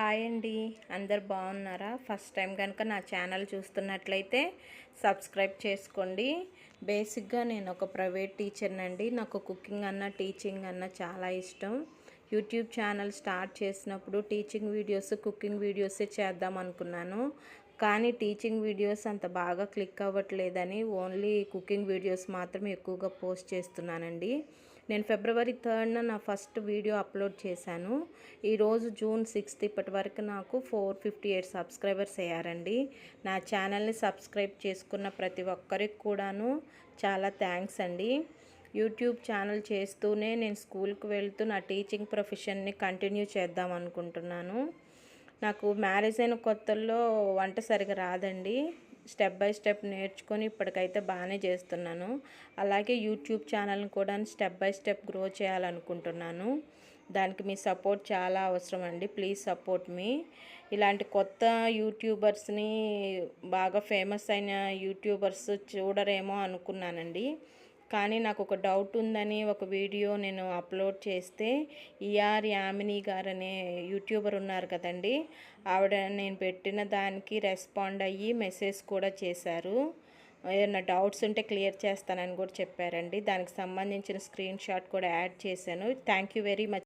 Hi అండి. అందరు బాగున్నారా? ఫస్ట్ టైం కనుక నా ఛానల్ చూస్తున్నట్లయితే సబ్స్క్రైబ్ చేసుకోండి. బేసిక్గా నేను ఒక ప్రైవేట్ టీచర్ని అండి నాకు కుకింగ్ అన్న టీచింగ్ అన్న చాలా ఇష్టం. యూట్యూబ్ ఛానల్ స్టార్ట్ చేసినప్పుడు టీచింగ్ వీడియోస్ కుకింగ్ వీడియోసే చేద్దాం అనుకున్నాను. కానీ టీచింగ్ వీడియోస్ అంత బాగా క్లిక్ అవ్వట్లేదని ఓన్లీ కుకింగ్ వీడియోస్ మాత్రం ఎక్కువగా పోస్ట్ చేస్తున్నానండి. నేను ఫిబ్రవరి థర్డ్న నా ఫస్ట్ వీడియో అప్లోడ్ చేశాను. ఈరోజు జూన్ సిక్స్త్ ఇప్పటి వరకు నాకు ఫోర్ ఫిఫ్టీ ఎయిట్ సబ్స్క్రైబర్స్ అయ్యారండి. నా ఛానల్ని సబ్స్క్రైబ్ చేసుకున్న ప్రతి ఒక్కరికి కూడాను చాలా థ్యాంక్స్ అండి. యూట్యూబ్ ఛానల్ చేస్తూనే నేను స్కూల్కి వెళ్తూ నా టీచింగ్ ప్రొఫెషన్ని కంటిన్యూ చేద్దాం అనుకుంటున్నాను. నాకు మ్యారేజ్ అయిన కొత్తల్లో వంట సరిగా రాదండి. స్టెప్ బై స్టెప్ నేర్చుకొని ఇప్పటికైతే బాగానే చేస్తున్నాను. అలాగే యూట్యూబ్ ఛానల్ని కూడా స్టెప్ బై స్టెప్ గ్రో చేయాలనుకుంటున్నాను. దానికి మీ సపోర్ట్ చాలా అవసరం అండి. Please support me. ఇలాంటి కొత్త యూట్యూబర్స్ని బాగా ఫేమస్ అయిన యూట్యూబర్స్ చూడరేమో అనుకున్నానండి. కానీ నాకు ఒక డౌట్ ఉందని ఒక వీడియో నేను అప్లోడ్ చేస్తే ఈఆర్ యామిని గారు అనే యూట్యూబర్ ఉన్నారు కదండి. ఆవిడ నేను పెట్టిన దానికి రెస్పాండ్ అయ్యి మెసేజ్ కూడా చేశారు. ఏదైనా డౌట్స్ ఉంటే క్లియర్ చేస్తానని కూడా చెప్పారండి. దానికి సంబంధించిన స్క్రీన్ షాట్ కూడా యాడ్ చేశాను. Thank you very much.